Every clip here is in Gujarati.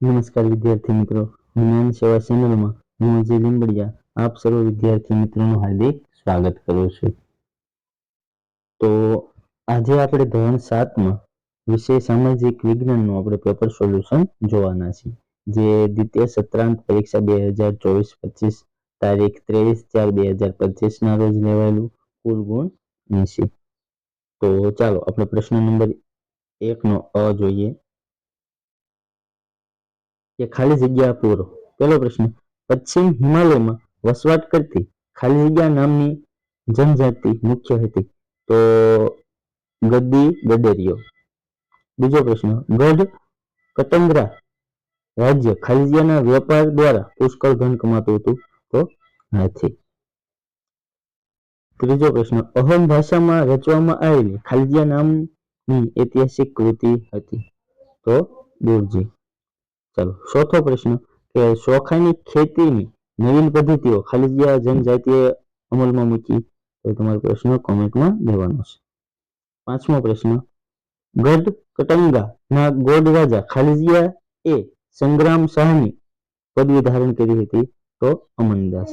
નમસ્કાર વિદ્યાર્થી મિત્રો. જ્ઞાન સેવા ચેનલમાં હું અજય લીંબડિયા, આપ સર્વ વિદ્યાર્થી મિત્રોનું હાર્દિક સ્વાગત કરું છું. તો આજે આપણે ધોરણ સાતમાં વિષય સામાજિક વિજ્ઞાનનું આપણે પેપર સોલ્યુશન જોવાના છીએ. જે દ્વિતીય સત્રાંત પરીક્ષા બે હજાર ચોવીસ પચીસ તારીખ ત્રેવીસ ચાર બે હજાર પચીસ ના રોજ લેવાયેલું કુલ ગુણ એસી તો ચાલો, આપણે પ્રશ્ન નંબર એકનો અ જોઈએ. કે ખાલી જગ્યા પૂરો. પહેલો પ્રશ્ન, પશ્ચિમ હિમાલયમાં વસવાટ કરતી ખાલી જગ્યા નામની જનજાતિ મુખ્ય હતી. તો ગદ્દી ગડેરીઓ બીજો પ્રશ્ન, ગઢ કટંગરા રાજ્ય ખાલી વેપાર દ્વારા પુષ્કળ ધન કમાતું હતું તો હાથી ત્રીજો પ્રશ્ન, અહમ ભાષામાં રચવામાં આવેલી ખાલી જગ્યા નામની ઐતિહાસિક કૃતિ હતી તો દુરજી. ચાલો, ચોથો પ્રશ્ન કે ચોખાની ખેતીની નવીન પદ્ધતિઓ ખાલી જગ્યા જનજાતિએ અમલમાં મૂકી, તો તમારો પ્રશ્ન કોમેન્ટમાં દેવાનો છે. પાંચમો પ્રશ્ન, ગઢ કટંગા ના ગોડ રાજા ખાલીજીયા એ સંગ્રામ શાહની પદવી ધારણ કરી હતી તો અમનદાસ.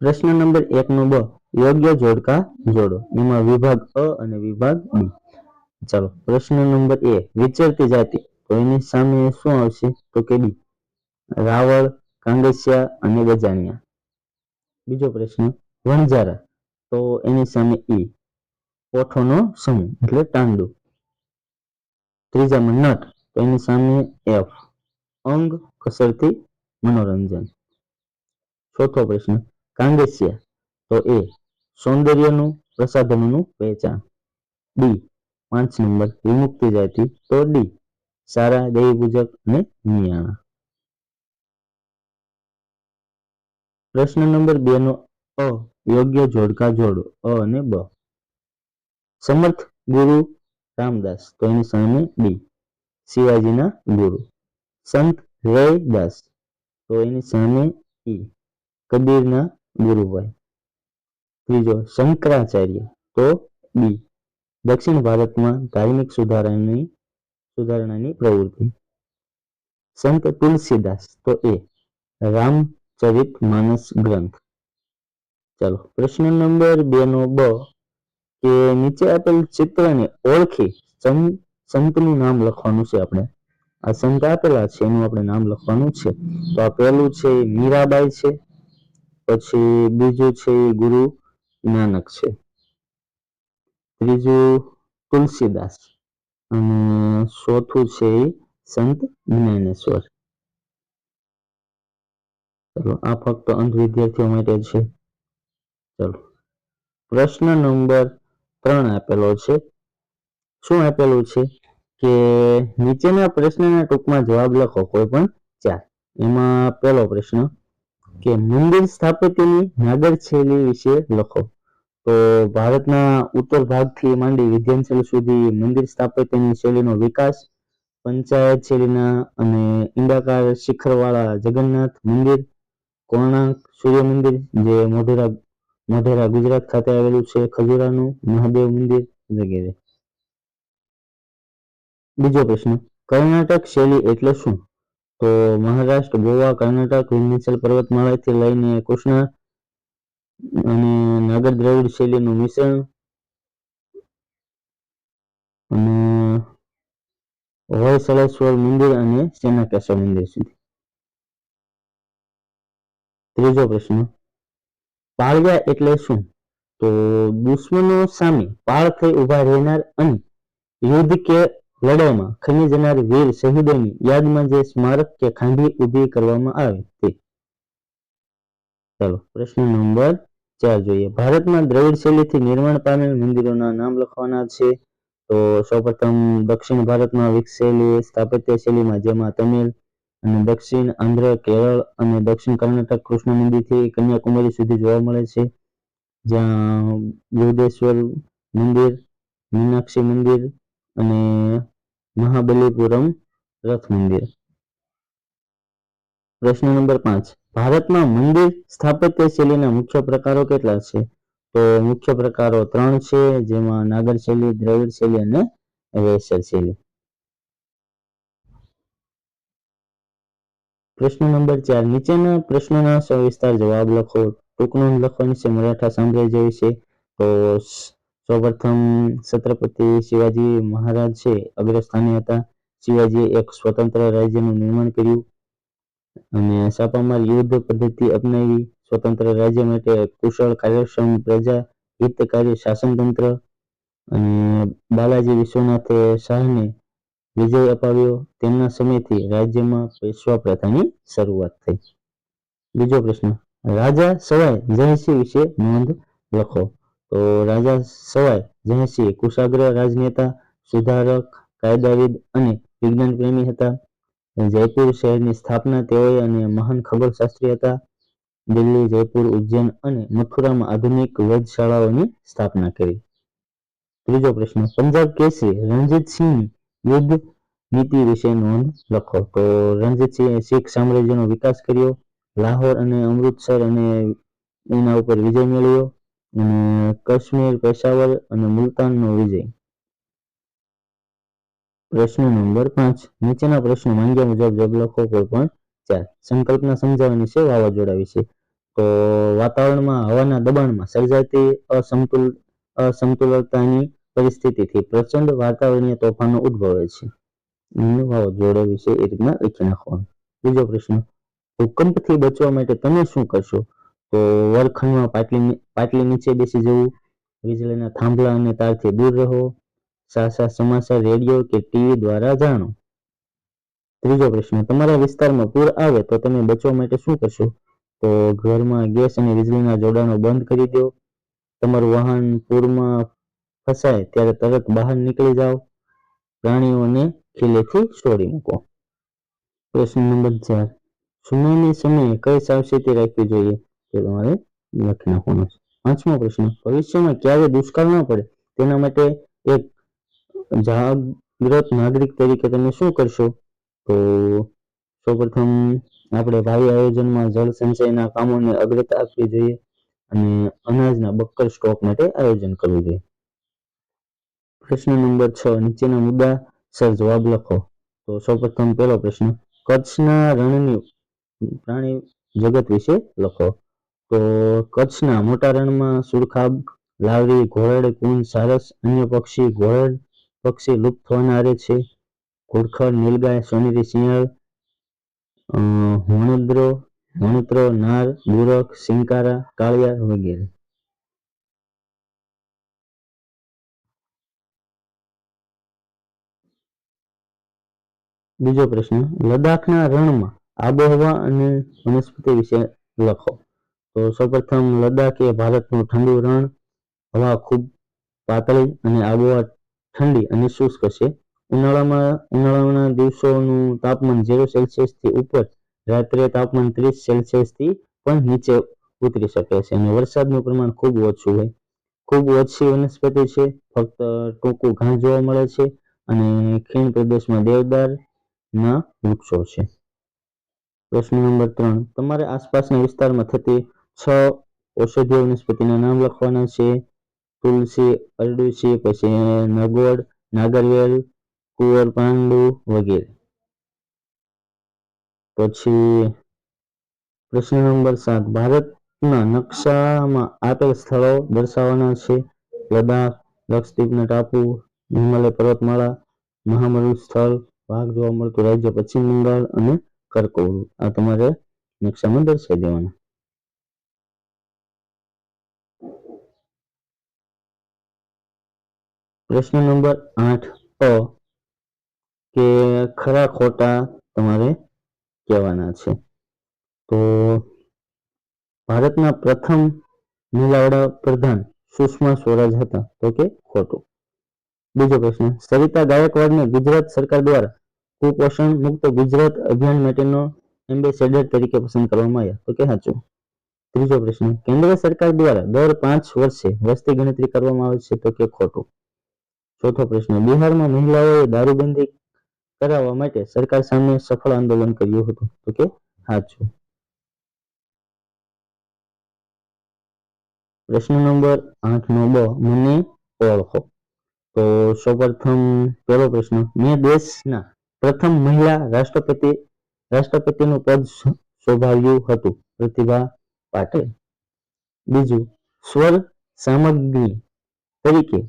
પ્રશ્ન નંબર એક નો બ, યોગ્ય જોડકા જોડો. એમાં વિભાગ અ અને વિભાગ બી. ચાલો, પ્રશ્ન નંબર એ, વિચરતી જાતિ તો એની સામે શું આવશે? તો કે બી રાવળ, કાંગસિયા અને ગજાણિયા બીજો પ્રશ્ન, વણઝારા, તો એની સામે ઈ પોઠોનો સમૂહ, એટલે તાંડુ ત્રીજામાં નટ, તો એની સામે એફ, અંગ, કસરતી, મનોરંજન. ચોથો પ્રશ્ન કાંગસિયા, તો એ સૌંદર્યનું પ્રસાધનોનું વેચાણ ડી પાંચ નંબર, વિમુક્તિ જાતિ, તો ડી, સારા દેવી અને નિયાણા. પ્રશ્ન નંબર બે નો અ, યોગ્ય જોડકા જોડો, અ અને બ. સમર્થ ગુરુ રામદાસ, તો એની સામે ડી, શિવાજીના ગુરુ. સંત રૈદાસ તો એની સામે ઈ, કબીરના ગુરુભાઈ ત્રીજો, શંકરાચાર્ય. તો બી, દક્ષિણ ભારતમાં ધાર્મિક સુધારાની સુધારણાની પ્રવૃત્તિ. સંત તુલસીદાસ, તો એ રામચરિત માનસ ગ્રંથ. ચાલો, પ્રશ્ન નંબર બે નો બ, કે નીચે આપેલ ચિત્રને ઓળખી સંતનું નામ લખવાનું છે આપણે. આ સંત આપેલા છે, એનું આપણે નામ લખવાનું છે. તો આ પહેલું છે, મીરાબાઈ છે. પછી બીજું છે ગુરુ નાનક છે. ત્રીજું તુલસીદાસ અને ચોથું છે સંત જ્ઞાનેશ્વર. ચલો, આ ફક્ત અંધ વિદ્યાર્થીઓ માટે છે. ચલો, પ્રશ્ન નંબર ત્રણ આપેલો છે. શું આપેલું છે? કે નીચેના પ્રશ્નના ટૂંકમાં જવાબ લખો, કોઈ પણ ચાર. એમાં પહેલો પ્રશ્ન કે મંદિર સ્થાપત્યની નાગર શૈલી વિશે લખો. તો ભારતના ઉત્તર ભાગથી માંડી વિધ્યાંચલ સુધી મંદિર સ્થાપત્યની શૈલીનો વિકાસ, પંચાયત શૈલીના અને ઈંડાકાર શિખરવાળા જગન્નાથ મંદિર, કોણાર્ક સૂર્ય મંદિર, જે મોઢેરા મોઢેરા ગુજરાત ખાતે આવેલું છે, ખજુરાનું મહાદેવ મંદિર વગેરે. બીજો પ્રશ્ન, કર્ણાટક શૈલી એટલે શું? તો મહારાષ્ટ્ર, ગોવા, કર્ણાટક વિંધ્યાચલ પર્વતમાળાથી લઈને કૃષ્ણ અને નાગર દ્રવિડ શૈલીનું મિશ્રણ અને હોયસલેશ્વર મંદિર અને સેનાકેશ્વર મંદિર સુધી. ત્રીજો પ્રશ્ન પાળવ્યા એટલે શું? તો દુશ્મનો સામે પાળ થઈ ઊભા રહેનાર અને યુદ્ધ કે લડાઈમાં ખમી જનાર વીર શહીદોની યાદમાં જે સ્મારક કે ખાંડી ઊભી કરવામાં આવે તે. ચાલો, પ્રશ્ન નંબર ચાર જોઈએ. ભારતમાં દ્રવિડ શૈલીથી નિર્માણ પામેલ મંદિરોના નામ લખવાના છે. તો સૌપ્રથમ દક્ષિણ ભારતમાં વિકસેલી સ્થાપત્ય શૈલીમાં જેમાં તમિલ અને દક્ષિણ આંધ્ર, કેરળ અને દક્ષિણ કર્ણાટક કૃષ્ણ મંદિરથી કન્યાકુમારી સુધી જોવા મળે છે. જ્યાં બૃહદેશ્વર મંદિર, મીનાક્ષી મંદિર અને મહાબલીપુરમ રથ મંદિર. પ્રશ્ન નંબર પાંચ. ભારતમાં મંદિર સ્થાપત્ય શૈલીના મુખ્ય પ્રકારો કેટલા છે? તો મુખ્ય પ્રકારો ત્રણ છે, જેમાં નાગર શૈલી દ્રવિડ શૈલી અને વેસર શૈલી પ્રશ્ન નંબર ચાર. નીચેના પ્રશ્નોના સવિસ્તાર જવાબ લખો. ટૂંકનું લખવાની છે મરાઠા સામ્રાજ્ય વિશે તો સૌપ્રથમ છત્રપતિ શિવાજી મહારાજ છે. અગ્રસ્થાને હતા. શિવાજીએ એક સ્વતંત્ર રાજ્યનું નિર્માણ કર્યું અને છાપામાર યુદ્ધ પદ્ધતિ અપનાવી. સ્વતંત્ર રાજ્ય માટે કુશળ કાર્યક્ષમ પ્રજા, હિતકારી શાસનતંત્ર અને બાલાજી વિશ્વનાથે શાહને વિજય અપાવ્યો. તેમના સમયથી રાજ્યમાં પેશવા પ્રથાની શરૂઆત થઈ. બીજો પ્રશ્ન, રાજા સવાય જયસિંહ વિશે નોંધ લખો. તો રાજા સવાય જયસિંહ કુશાગ્ર રાજનેતા, સુધારક, કાયદાવિદ અને વિજ્ઞાન પ્રેમી હતા. જયપુર શહેરની સ્થાપના તેઓએ અને મહાન ખગોળશાસ્ત્રી હતા. દિલ્હી, જયપુર ઉજ્જૈન અને મથુરામાં આધુનિક વેધશાળાઓની સ્થાપના કરી. ત્રીજો પ્રશ્ન, પંજાબ કેસરી રણજીતસિંહ યુદ્ધ નીતિ વિશે નોંધ લખો. તો રણજીતસિંહે શીખ સામ્રાજ્યનો વિકાસ કર્યો, લાહોર અને અમૃતસર અને એના ઉપર વિજય મેળવ્યો. અને કાશ્મીર, પેશાવર અને મુલતાનનો વિજય. પ્રશ્ન નંબર પાંચ. નીચેના પ્રશ્નો માંગ્યા મુજબ જવાબ લખો કોઈ પણ ચાર. સંકલ્પના સમજાવવાની છે વાવાઝોડા વિશે તો વાતાવરણમાં, હવાના દબાણમાં સર્જાતી અસમતુલ, અસમતુલતાની પરિસ્થિતિથી પ્રચંડ વાતાવરણીય તોફાનો ઉદ્ભવે છે. વાવાઝોડા વિશે એ રીતના લખી નાખવાનું. બીજો પ્રશ્ન. ભૂકંપથી બચવા માટે તમે શું કરશો? તો વર્ગખંડમાં પાટલી પાટલી નીચે બેસી જવું. વીજળીના થાંભલા અને તારથી દૂર રહો. સાસા સમાચાર રેડિયો કે ટીવી દ્વારા જાણો. ત્રીજો પ્રશ્ન, તમારા વિસ્તારમાં પૂર આવે તો તમે બચવા માટે શું કરશો? તો ઘરમાં ગેસ અને વીજળીના જોડાણો બંધ કરી દો. તમારું વાહન પૂરમાં ફસાય ત્યારે તરત બહાર નીકળી જાઓ. પ્રાણીઓને ખીલેથી છોડી મૂકો. પ્રશ્ન નંબર ચાર, સુનામી સમયે કઈ સાવચેતી રાખવી જોઈએ? તે તમારે લખી નાખવાનો છે. પાંચમો પ્રશ્ન, ભવિષ્યમાં ક્યારે દુષ્કાળ ન પડે? તેના માટે એક જાગૃત નાગરિક તરીકે તમે શું કરશો? તો સૌપ્રથમ આપણે ભાવિ આયોજનમાં જળ સંચયના કામોને અગ્રતા આપવી જોઈએ અને અનાજના બક્કર સ્ટોક માટે આયોજન કરવું જોઈએ. પ્રશ્ન નંબર છ, નીચેના મુદ્દા સર જવાબ લખો. તો સૌપ્રથમ પહેલો પ્રશ્ન, કચ્છના રણની પ્રાણી જગત વિશે લખો. તો કચ્છના મોટા રણમાં સુરખાબ, લાવરી, ઘોરડ, કુંજ, સારસ, અન્ય પક્ષી, ઘોરડ પક્ષી લુપ્ત થવાના આરે છે. ઘોડખર, નીલગાય, સોનેરી સિંહળ હોણદ્રો હોણત્રો નાર બુરક સિંકારા કાળિયા વગેરે. બીજો પ્રશ્ન, લદ્દાખના રણમાં આબોહવા અને વનસ્પતિ વિશે લખો. તો સૌપ્રથમ લદ્દાખ એ ભારતનું ઠંડુ રણ, હવા ખૂબ પાતળી અને આબોહવા ઠંડી અને શુષ્ક છે. ઉનાળામાં, ઉનાળાના દિવસોનું તાપમાન ઝીરો સેલ્સિયસથી ઉપર, રાત્રે તાપમાન ત્રીસ સેલ્સિયસથી પણ નીચે ઉતરી શકે છે અને વરસાદનું પ્રમાણ ખૂબ ઓછું હોય. ખૂબ ઓછી વનસ્પતિ છે, ફક્ત ટૂંકું ઘાસ જોવા મળે છે અને ખીણ પ્રદેશમાં દેવદાર ના વૃક્ષો છે. પ્રશ્ન નંબર ત્રણ. તમારે આસપાસના વિસ્તારમાં થતી છ ઔષધીય વનસ્પતિના નામ લખવાના છે. તુલસી, અરડુસી, પછી નગોડ નાગરવેલ, કુંવર, પાંડુ વગેરે. પછી પ્રશ્ન નંબર સાત. ભારતના નકશામાં આપેલ સ્થળો દર્શાવવાના છે. લદાખ લક્ષદ્વીપના ટાપુ, હિમાલય પર્વતમાળા, મહામરુ સ્થળ ભાગ જોવા મળતું રાજ્ય, પશ્ચિમ બંગાળ અને કર્કવૃત. આ તમારે નકશામાં દર્શાવી દેવાના. પ્રશ્ન નંબર આઠ અ કે ખરા ખોટા તમારે કહેવાના છે. તો ભારતના પ્રથમ મહિલા પ્રધાન સુષ્મા સ્વરાજ હતા તો કે ખોટું. બીજો પ્રશ્ન, સરિતા ગાયકવાડને ગુજરાત સરકાર દ્વારા કુપોષણ મુક્ત ગુજરાત અભિયાન માટેનો એમ્બેસેડર તરીકે પસંદ કરવામાં આવ્યા, તો કે સાચું. ત્રીજો પ્રશ્ન, કેન્દ્ર સરકાર દ્વારા દર પાંચ વર્ષે વસ્તી ગણતરી કરવામાં આવે છે, તો કે ખોટું. ચોથો પ્રશ્ન, બિહારમાં મહિલાઓએ દારૂબંધી કરાવવા માટે સરકાર સામે સફળ આંદોલન કર્યું હતું. તો કે સાચું પ્રશ્ન નંબર આઠ નો બ, મને ઓળખો. તો સૌપ્રથમ પહેલો પ્રશ્ન, મેં દેશના પ્રથમ મહિલા રાષ્ટ્રપતિ, રાષ્ટ્રપતિનું પદ શોભાવ્યું હતું. પ્રતિભા પાટીલ. બીજું, સ્વર સામગ્રી તરીકે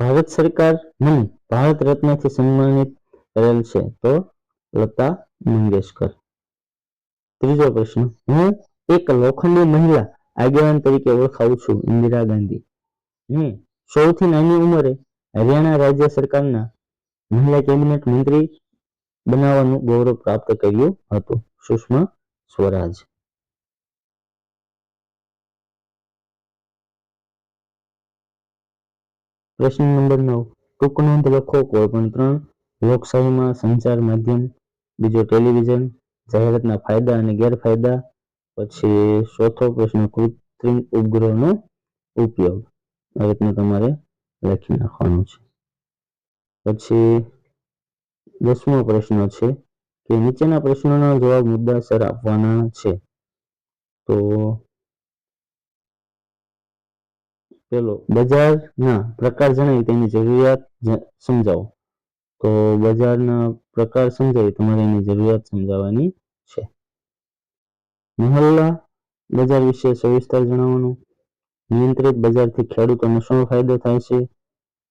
ભારત સરકાર મને ભારત રત્નથી સન્માનિત કરેલ છે તો લતા મંગેશકર. ત્રીજો પ્રશ્ન, હું એક લોખંડી મહિલા આગેવાન તરીકે ઓળખાવું છું, ઇન્દિરા ગાંધી. મેં સૌથી નાની ઉંમરે હરિયાણા રાજ્ય સરકારના મહિલા કેબિનેટ મંત્રી બનાવવાનું ગૌરવ પ્રાપ્ત કર્યું હતું, સુષ્મા સ્વરાજ. પ્રશ્ન નંબર નવ. ટૂંક લખો કોઈ પણ ત્રણ. લોકશાહીમાં સંચાર માધ્યમ, બીજો ટેલિવિઝન, જાહેરાતના ફાયદા અને ગેરફાયદા, પછી ચોથો પ્રશ્ન, કૃત્રિમ ઉપગ્રહનો ઉપયોગ. આ રીતનું તમારે લખી નાખવાનું છે. પછી દસમો પ્રશ્ન છે કે નીચેના પ્રશ્નોના જવાબ મુદ્દાસર આપવાના છે. તો પેલો બજારના પ્રકાર જણાવી, તેની જરૂરિયાત સમજાવો. તો બજારના પ્રકાર સમજાવી, તમારે એની જરૂરિયાત સમજાવવાની છે. મહોલ્લા બજાર વિશે સવિસ્તાર જણાવવાનું. નિયંત્રિત બજારથી ખેડૂતોને શું ફાયદો થાય છે?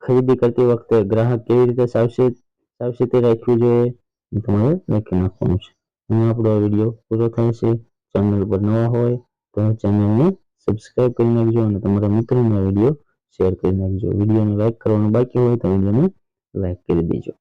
ખરીદી કરતી વખતે ગ્રાહક કેવી રીતે સાવચેત, સાવચેતી રાખવી જોઈએ? તમારે લખી નાખવાનું છે. અહીં આપણો વીડિયો પૂરો થાય છે. ચેનલ પર નવા હોય તો ચેનલને સબસ્ક્રાઇબ કરી નાખજો અને તમારા મિત્રોને વીડિયો શેર કરી નાખજો. વિડીયોને લાઈક કરવાનું બાકી હોય તો વિડીયોને લાઈક કરી દેજો.